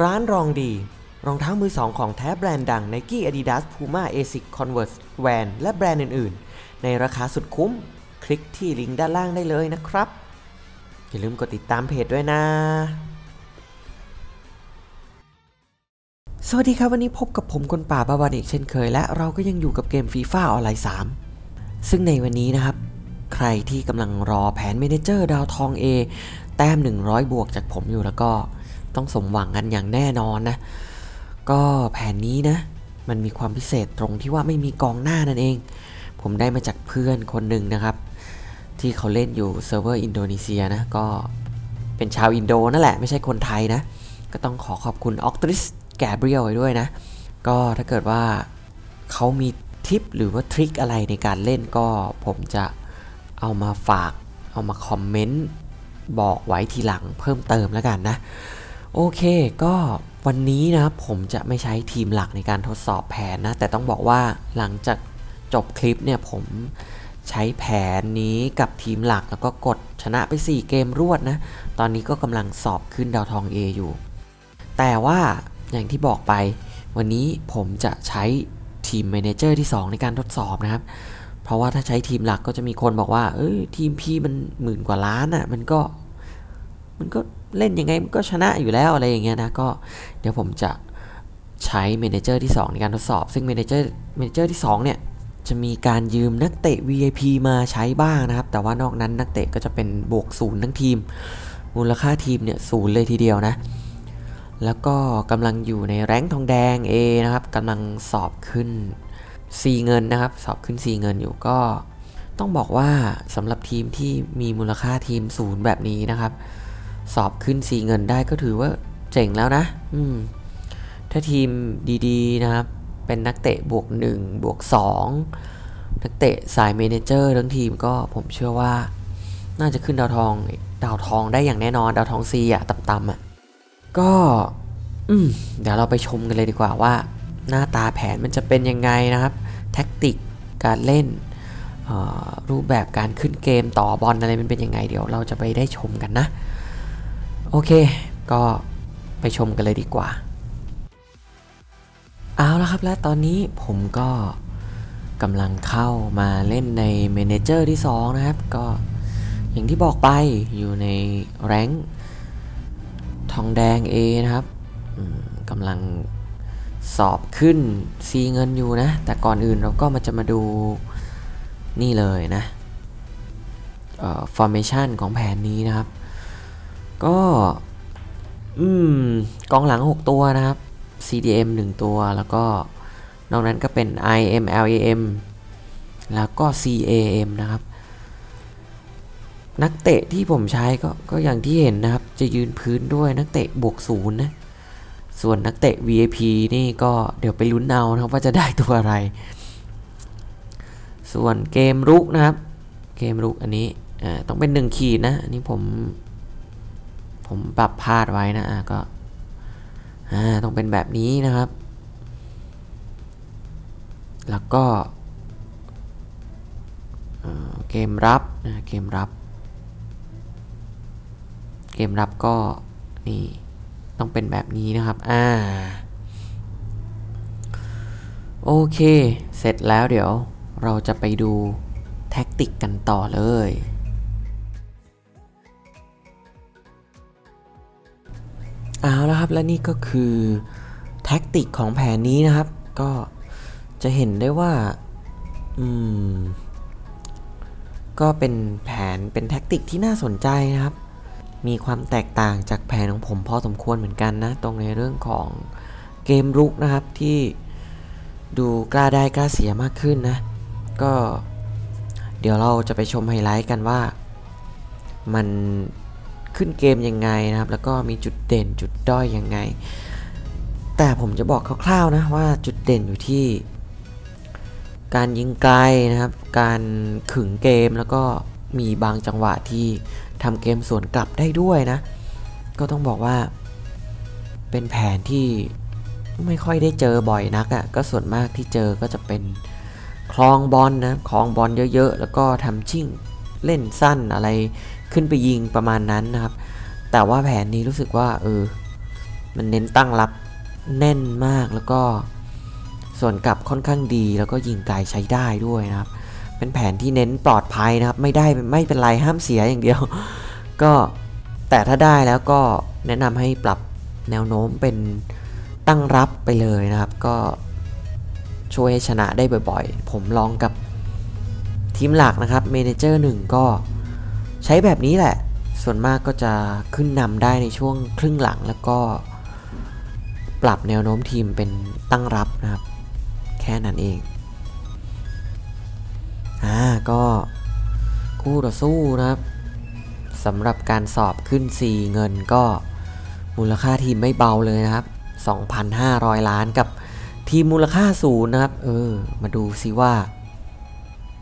ร้านรองดี รองเท้ามือสองของแท้แบรนด์ดัง Nike Adidas Puma Asics Converse Van และแบรนด์อื่น ๆ ในราคาสุดคุ้ม คลิกที่ลิงก์ด้านล่างได้เลยนะครับ อย่าลืมกดติดตามเพจด้วยนะ สวัสดีครับวันนี้พบกับผมคนป่าบาบานอีกเช่นเคย และเราก็ยังอยู่กับเกมฟีฟ่าออนไลน์ 3 ซึ่งในวันนี้นะครับ ใครที่กำลังรอแผนเมเนเจอร์ดาวทอง A แต้ม 100 บวกจากผมอยู่แล้วก็ ต้องสมหวังกันอย่างแน่นอนนะ ก็แผนนี้นะ มันมีความพิเศษตรงที่ว่าไม่มีกองหน้านั่นเอง ผมได้มาจากเพื่อนคนหนึ่งนะครับ ที่เขาเล่นอยู่เซิร์ฟเวอร์อินโดนีเซียนะ ก็เป็นชาวอินโดนั่นแหละ ไม่ใช่คนไทยนะ ก็ต้องขอขอบคุณออกตริสแกเบรียลไว้ด้วยนะ ก็ถ้าเกิดว่าเขามีทิปหรือว่าทริคอะไรในการเล่นก็ผมจะเอามาฝาก เอามาคอมเมนต์บอกไว้ทีหลังเพิ่มเติมแล้วกันนะ โอเคก็วันนี้นะครับผมจะไม่ใช้ทีมหลักในการทดสอบแผนนะ แต่ต้องบอกว่าหลังจากจบคลิปเนี่ยผมใช้แผนนี้กับทีมหลักแล้วก็กดชนะไป 4 เกมรวดนะ ตอนนี้ก็กำลังสอบขึ้นดาวทอง A อยู่ แต่ว่าอย่างที่บอกไป วันนี้ผมจะใช้ทีม m ม n เจอร์ที่ 2 ในการทดสอบนะครับ เพราะว่าถ้าใช้ทีมหลักก็จะมีคนบอกว่า เอ้ยทีมพี่มันหมื่นกว่าล้านอะ่ะ มันก็ มันก็เล่นยังไงมันก็ชนะอยู่แล้วอะไรอย่างเงี้ยนะก็เดี๋ยวผมจะใช้เมนเจอร์ที่ 2 ในการทดสอบ ซึ่งเมนเจอร์เมนเจอร์ที่ 2 เนี่ย จะมีการยืมนักเตะ VIP มาใช้บ้างนะครับ แต่ว่านอกนั้นนักเตะก็จะเป็นบวกศูนย์ทั้งทีม มูลค่าทีมเนี่ยศูนย์เลยทีเดียวนะ แล้วก็กำลังอยู่ในแรงทองแดง A นะครับกำลังสอบขึ้น C เงินนะครับ สอบขึ้น C เงินอยู่ก็ต้องบอกว่าสำหรับทีมที่มีมูลค่าทีมศูนย์แบบนี้นะครับ สอบขึ้น C เงินได้ก็ถือว่าเจ๋งแล้วนะ อืม ถ้าทีมดีๆนะครับ เป็นนักเตะบวก1บวก2นักเตะสายเมนเจอร์ทั้งทีมก็ผมเชื่อว่า น่าจะขึ้นดาวทองดาวทองได้อย่างแน่นอน ดาวทอง C อะต่ำๆอะก็อืมเดี๋ยวเราไปชมกันเลยดีกว่าว่า หน้าตาแผนมันจะเป็นยังไงนะครับ แท็กติกการเล่นรูปแบบการขึ้นเกมต่อบอลอะไรมันเป็นยังไง เดี๋ยวเราจะไปได้ชมกันนะ โอเค ก็ไปชมกันเลยดีกว่า เอาละครับและตอนนี้ผมก็กำลังเข้ามาเล่นในเมนเจอร์ที่ 2 นะครับ ก็อย่างที่บอกไปอยู่ในแรงทองแดง A นะครับกำลังสอบขึ้น C เงินอยู่นะ แต่ก่อนอื่นเราก็มาจะมาดูนี่เลยนะ formation ของแผนนี้นะครับ ก็ อืม กองหลัง 6 ตัวนะครับ CDM 1 ตัวแล้วก็ นอกนั้นก็เป็น IM LAM แล้วก็ CAM นะครับ นักเตะที่ผมใช้ก็ก็อย่างที่เห็นนะครับ จะยืนพื้นด้วยนักเตะบวกศูนย์นะส่วนนักเตะ VIP นี่ก็เดี๋ยวไปลุ้นเอานะครับว่าจะได้ตัวอะไร ส่วนเกมรุกนะครับ เกมรุกอันนี้ต้องเป็น 1 ขีดนะ อันนี้ผม ผมปรับพลาดไว้นะก็ต้องเป็นแบบนี้นะครับ แล้วก็เกมรับนะเกมรับ เกมรับก็นี่ต้องเป็นแบบนี้นะครับ อ่า โอเค เสร็จแล้วเดี๋ยวเราจะไปดูแท็กติกกันต่อเลย เอาแล้วครับ และนี่ก็คือแท็กติกของแผนนี้นะครับ ก็จะเห็นได้ว่าอืมก็เป็นแผนเป็นแท็กติกที่น่าสนใจนะครับ มีความแตกต่างจากแผนของผมพอสมควรเหมือนกันนะ ตรงในเรื่องของเกมรุกนะครับที่ดูกล้าได้กล้าเสียมากขึ้นนะ ก็เดี๋ยวเราจะไปชมไฮไลท์กันว่า มัน ขึ้นเกมยังไงนะครับ แล้วก็มีจุดเด่นจุดด้อยยังไง แต่ผมจะบอกคร่าวๆนะว่าจุดเด่นอยู่ที่ การยิงไกลนะครับ การขึงเกมแล้วก็มีบางจังหวะที่ทำเกมสวนกลับได้ด้วยนะ ก็ต้องบอกว่า เป็นแผนที่ไม่ค่อยได้เจอบ่อยนักอะ่ะก็ส่วนมากที่เจอก็จะเป็นคลองบอลนะคลองบอลเยอะๆ แล้วก็ทำชิ่งเล่นสั้นอะไร ขึ้นไปยิงประมาณนั้นนะครับ แต่ว่าแผนนี้รู้สึกว่าเออมันเน้นตั้งรับแน่นมากแล้วก็ส่วนกลับค่อนข้างดีแล้วก็ยิงไกลใช้ได้ด้วยนะครับ เป็นแผนที่เน้นปลอดภัยนะครับ ไม่ได้ไม่เป็นไรห้ามเสียอย่างเดียว ก็แต่ถ้าได้แล้วก็แนะนำให้ปรับแนวโน้มเป็นตั้งรับไปเลยนะครับ ก็ช่วยให้ชนะได้บ่อยๆ ผมลองกับทีมหลักนะครับเมนเจอร์หนึ่งก็ ใช้แบบนี้แหละ ส่วนมากก็จะขึ้นนำได้ในช่วงครึ่งหลังแล้วก็ปรับแนวโน้มทีมเป็นตั้งรับนะครับ แค่นั้นเองอ่าก็คู่ต่อสู้นะครับสำหรับการสอบขึ้น 4 เงินก็มูลค่าทีมไม่เบาเลยนะครับ 2,500 ล้านกับทีมมูลค่าศูนย์นะครับ เออ มาดูซิว่า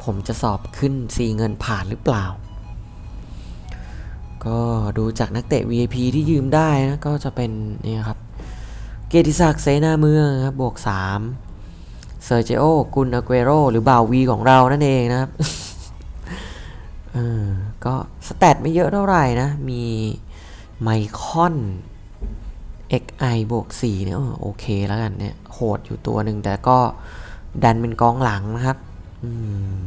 ผมจะสอบขึ้น 4 เงินผ่านหรือเปล่า ก็ดูจากนักเตะ VIP ที่ยืมได้นะก็จะเป็นนี่ครับ เกียรติศักดิ์เซนาเมืองครับบวก 3 เซอร์เจโอกุนอาเกโรหรือบาวีของเรานั่นเองนะครับเออก็สแตทไม่เยอะเท่าไหร่นะ มีไมคอน XI บวก 4 เนี่ยโอเคแล้วกันเนี่ย โหดอยู่ตัวหนึ่งแต่ก็ดันเป็นกองหลังนะครับ อืม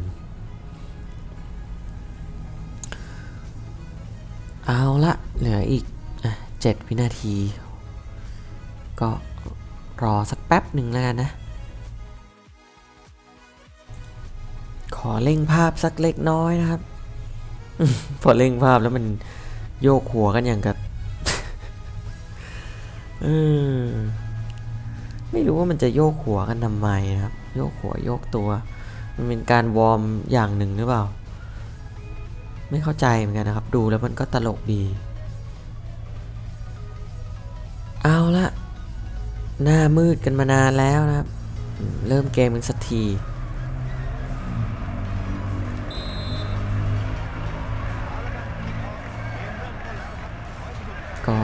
เอาละเหลืออีกอะ7วินาที ก็รอสักแป๊บหนึ่งแล้วกันนะ ขอเร่งภาพสักเล็กน้อยนะครับ พอเร่งภาพแล้วมันโยกหัวกันอย่างกับเออไม่รู้ว่ามันจะโยกหัวกันทำไมนะครับ โยกหัวโยกตัว มันเป็นการวอร์มอย่างหนึ่งหรือเปล่า ไม่เข้าใจเหมือนกันนะครับ ดูแล้วมันก็ตลกดี เอาละหน้ามืดกันมานานแล้วนะครับ เริ่มเกมกันสักทีก็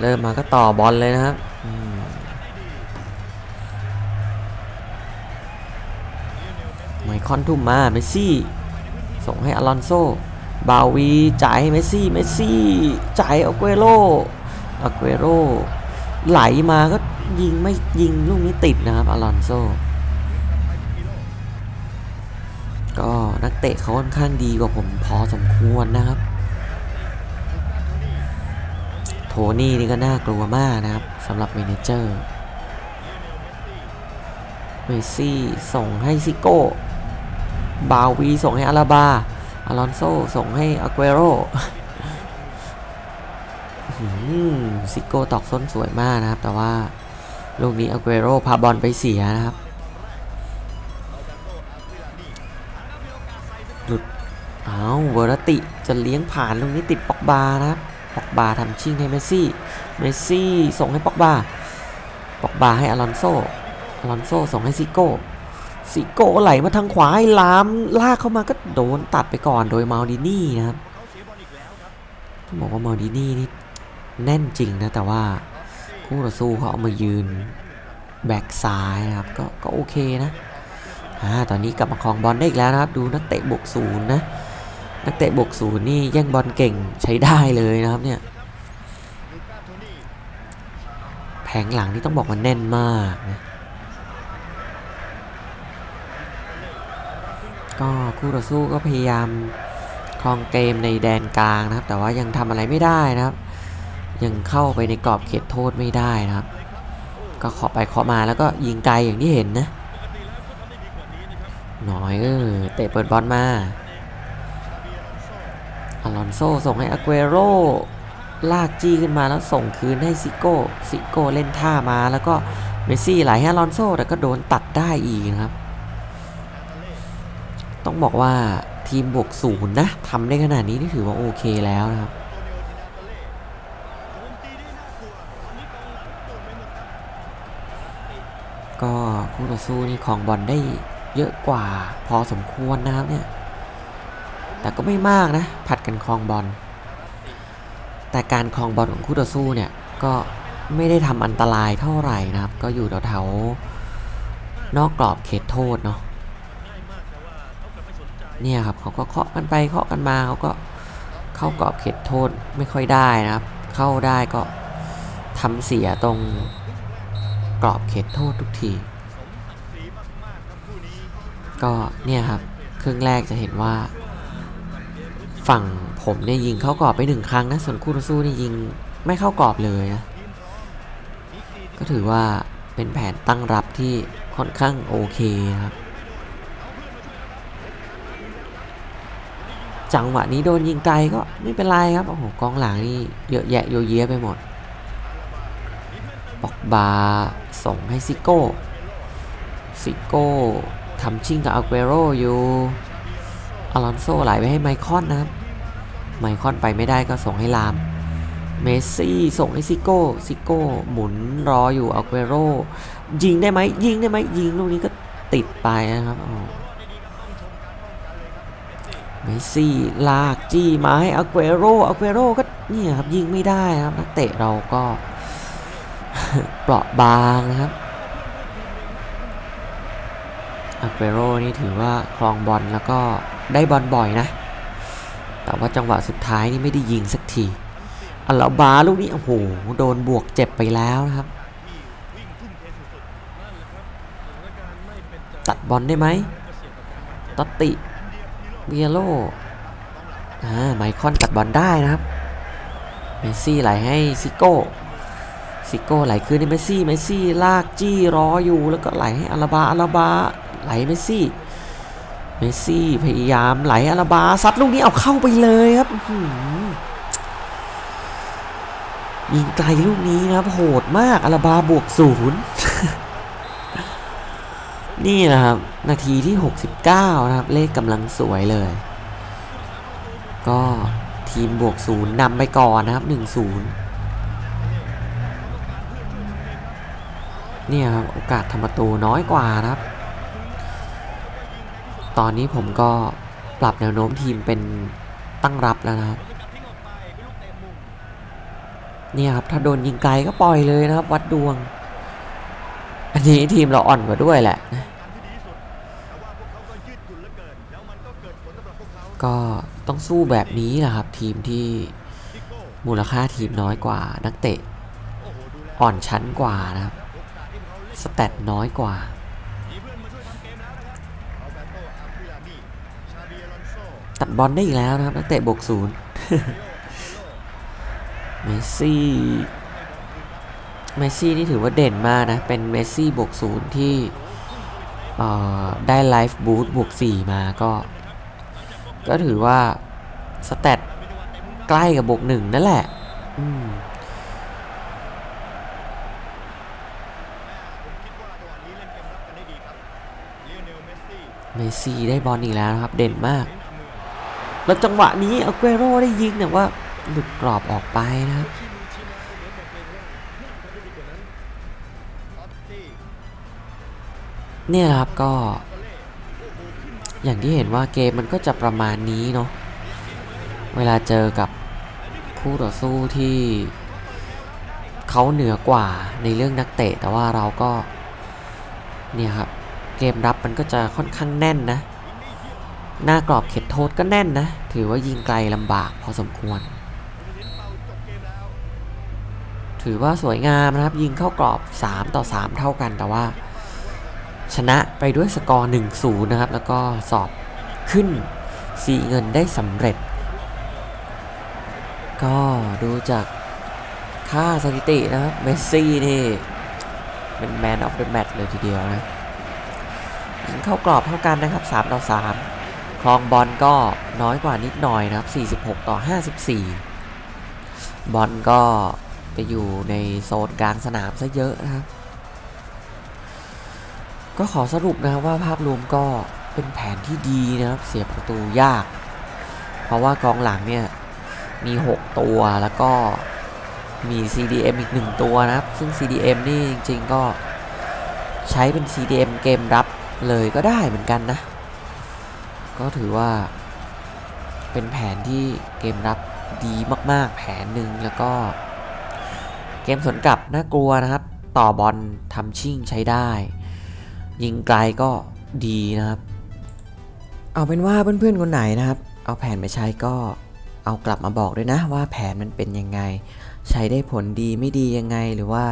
เริ่มมาก็ต่อบอลเลยนะครับอืมไมคอนทุ่มมาเมซี่ ส่งให้อลอนโซ บาวี จ่ายให้เมสซี่ เมสซี่ จ่ายอาเกโรอาเกโรไหลมาก็ยิงไม่ยิงลูกนี้ติดนะครับอลอนโซ ก็นักเตะเขาค่อนข้างดีกว่าผมพอสมควรนะครับ โทนี่นี่ก็น่ากลัวมากนะครับสำหรับเมนเจอร์ เมสซี่ส่งให้ซิโก้ บาวีส่งให้อาราบาอลอนโซส่งให้อาเกโรซิโก้ตอกส้นสวยมากนะครับ แต่ว่าลูกนี้อาเกโรพาบอลไปเสียนะครับ หลุดเอาเวอร์ติจะเลี้ยงผ่านลูกนี้ติดปอกบานะครับปอกบาทำชิ่งให้เมสซี่ เมสซี่ส่งให้ปอกบาปอกบาให้อลอนโซอลอนโซส่งให้ซิโก้ ซิโก้ไหลมาทางขวาให้ลามลากเข้ามาก็โดนตัดไปก่อนโดยมาดินี่นะครับต้องบอกว่ามาดินี่นี่แน่นจริงนะแต่ว่าคู่ต่อสู้เขาเอามายืนแบ็กซ้ายนะครับก็ก็โอเคนะอ่าตอนนี้กลับมาครองบอลได้อีกแล้วนะครับ ดูนักเตะบวกศูนย์นะนักเตะบวกศูนย์นี่แย่งบอลเก่งใช้ได้เลยนะครับเนี่ยแผงหลังนี่ต้องบอกว่าแน่นมากนะ ก็คู่ต่อสู้ก็พยายามครองเกมในแดนกลางนะครับ แต่ว่ายังทำอะไรไม่ได้นะครับ ยังเข้าไปในกรอบเขตโทษไม่ได้นะครับ ก็เคาะไปเคาะมาแล้วก็ยิงไกลอย่างที่เห็นนะน่อยเออเตะเปิดบอลมาอลอนโซส่งให้อาเกโรลากจี้ขึ้นมาแล้วส่งคืนให้ซิโก้ซิโก้เล่นท่ามาแล้วก็เมสซี่ไหลให้อลอนโซแต่ก็โดนตัดได้อีกนะครับ ต้องบอกว่าทีมบวกศูนย์นะทำได้ขนาดนี้นี่ถือว่าโอเคแล้วนะครับก็คู่ต่อสู้นี่ของบอลได้เยอะกว่าพอสมควรนะครับเนี่ย แต่ก็ไม่มากนะ ผัดกันครองบอล แต่การครองบอลของคู่ต่อสู้เนี่ยก็ไม่ได้ทำอันตรายเท่าไหร่นะครับ ก็อยู่แถวๆนอกกรอบเขตโทษเนาะ เนี่ยครับเขาก็เคาะกันไปเคาะกันมาเขาก็เข้ากรอบเขตโทษไม่ค่อยได้นะครับ เข้าได้ก็ทำเสียตรงกรอบเขตโทษทุกที ก็เนี่ยครับครึ่งแรกจะเห็นว่า ฝั่งผมเนี่ยยิงเข้ากรอบไปหนึ่งครั้งนะส่วนคู่ต่อสู้นี่ยิงไม่เข้ากรอบเลยนะก็ถือว่าเป็นแผนตั้งรับที่ค่อนข้างโอเคครับ จังหวะนี้โดนยิงไกลก็ไม่เป็นไรครับ โอ้โห กองหลังนี่เยอะแยะโยเยะไปหมดปอกบาส่งให้ซิโก้ ซิโก้ทำชิงกับอาเกโรอยู่อลอนโซไหลไปให้ไมคอนนะครับ ไมคอนไปไม่ได้ก็ส่งให้ลาม เมสซี่ส่งให้ซิโก้ ซิโก้หมุนรออยู่อาเกโรยิงได้ไหมยิงได้ไหมยิงลูกนี้ก็ติดไปนะครับ เมสซี่ลากจี้มาให้อาเกโรอาเกโรก็เนี่ยครับยิงไม่ได้ครับนักเตะเราก็เปราะบางนะครับอาเกโรนี่ถือว่าครองบอลแล้วก็ได้บอลบ่อยนะ แต่ว่าจังหวะสุดท้ายนี่ไม่ได้ยิงสักทีอัลลาบาลูกนี้โอ้โหโดนบวกเจ็บไปแล้วนะครับ ตัดบอลได้ไหมตอตติ เบียโลอ่าไมคอนตัดบอลได้นะครับ เมสซี่ไหลให้ซิโก้ ซิโก้ไหลคืนให้เมสซี่ เมสซี่ลากจี้รออยู่แล้วก็ไหลให้อาราบาอาราบาไหลเมสซี่ เมสซี่พยายามไหลอาราบาซัดลูกนี้เอาเข้าไปเลยครับยิงไกลลูกนี้นะครับโหดมากอาราบาบวกศูนย์ นี่นะครับ นาทีที่ 69 นะครับ เลขกำลังสวยเลย ก็ทีมบวกศูนย์นำไปก่อนนะครับ 1-0 เนี่ยครับ โอกาสทำประตูน้อยกว่านะครับ ตอนนี้ผมก็ปรับแนวโน้มทีมเป็นตั้งรับแล้วนะครับเนี่ยครับ ถ้าโดนยิงไกลก็ปล่อยเลยนะครับ วัดดวง อันนี้ทีมเราอ่อนกว่าด้วยแหละ ก็ต้องสู้แบบนี้แหละครับ ทีมที่มูลค่าทีมน้อยกว่า นักเตะ อ่อนชั้นกว่านะครับ สแตทน้อยกว่าตัดบอลได้อีกแล้วนะครับ นักเตะบวกศูนย์เมสซี่เมสซี่นี่ถือว่าเด่นมากนะ เป็นเมสซี่บวกศูนย์ที่ได้ไลฟ์บูทบวก4มาก็ ก็ถือว่าสแตทใกล้กับบวกหนึ่งนั่นแหละเมซี่ได้บอลอีกแล้วนะครับ เด่นมาก แล้วจังหวะนี้อาเกโรได้ยิงแต่ว่าหลุดกรอบออกไปนะครับเนี่ยครับก็ อย่างที่เห็นว่าเกมมันก็จะประมาณนี้เนาะเวลาเจอกับคู่ต่อสู้ที่เขาเหนือกว่าในเรื่องนักเตะ แต่ว่าเราก็เนี่ยครับเกมรับมันก็จะค่อนข้างแน่นนะ หน้ากรอบเขตโทษก็แน่นนะ ถือว่ายิงไกลลำบากพอสมควร ถือว่าสวยงามนะครับยิงเข้ากรอบ 3 ต่อ 3 เท่ากันแต่ว่า ชนะไปด้วยสกอร์ 1-0 นะครับ แล้วก็สอบขึ้นสีเงินได้สำเร็จ ก็ดูจากค่าสถิตินะครับเมสซี่นี่ เป็นแมนออฟเดอะแมตช์เลยทีเดียวนะยิงเข้ากรอบเท่ากันนะครับ 3 ต่อ 3 ครองบอลก็น้อยกว่านิดหน่อยนะครับ 46 ต่อ 54 บอลก็ไปอยู่ในโซนกลางสนามซะเยอะนะครับ ก็ขอสรุปนะครับว่าภาพรวมก็เป็นแผนที่ดีนะครับ เสียประตูยาก เพราะว่ากองหลังเนี่ยมี 6 ตัวแล้วก็มี CDM อีก 1 ตัวนะครับ ซึ่ง CDM นี่จริงๆก็ใช้เป็น CDM เกมรับเลยก็ได้เหมือนกันนะ ก็ถือว่าเป็นแผนที่เกมรับดีมากๆ แผนหนึ่งแล้วก็เกมสวนกลับน่ากลัวนะครับ ต่อบอลทำชิ่งใช้ได้ ยิงไกลก็ดีนะครับ เอาเป็นว่าเพื่อนๆคนไหนนะครับ เอาแผนไปใช้ก็เอากลับมาบอกด้วยนะว่าแผนมันเป็นยังไง ใช้ได้ผลดีไม่ดียังไงหรือว่า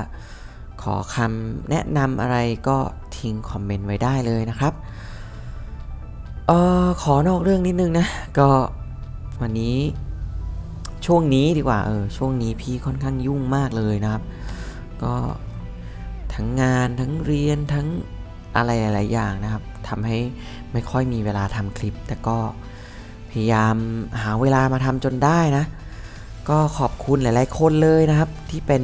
ขอคำแนะนำอะไรก็ทิ้งคอมเมนต์ไว้ได้เลยนะครับเออขอนอกเรื่องนิดนึงนะ ก็วันนี้ช่วงนี้ดีกว่าเออช่วงนี้พี่ค่อนข้างยุ่งมากเลยนะครับ ก็ทั้งงานทั้งเรียนทั้ง อะไรหลาย ๆ อย่างนะครับทำให้ไม่ค่อยมีเวลาทำคลิป แต่ก็พยายามหาเวลามาทำจนได้นะ ก็ขอบคุณหลาย ๆ คนเลยนะครับ ที่เป็น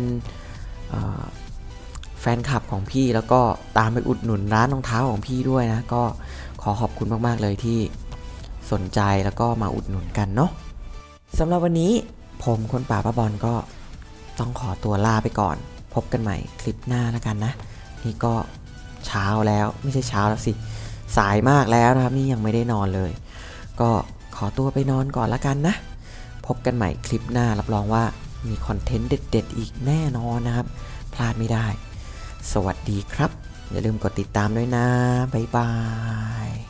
แฟนคลับของพี่แล้วก็ตามไปอุดหนุนร้านรองเท้าของพี่ด้วยนะ ก็ขอขอบคุณมาก ๆ เลยที่สนใจแล้วก็มาอุดหนุนกันเนาะสำหรับวันนี้ผมคนป่าป้าบอลก็ต้องขอตัวลาไปก่อน พบกันใหม่คลิปหน้าแล้วกันนะ นี่ก็ เช้าแล้วไม่ใช่เช้าแล้วสิ สายมากแล้วนะครับ นี่ยังไม่ได้นอนเลย ก็ขอตัวไปนอนก่อนละกันนะ พบกันใหม่คลิปหน้ารับรองว่ามีคอนเทนต์เด็ด ๆ อีกแน่นอนนะครับ พลาดไม่ได้ สวัสดีครับ อย่าลืมกดติดตามด้วยนะ บ๊ายบาย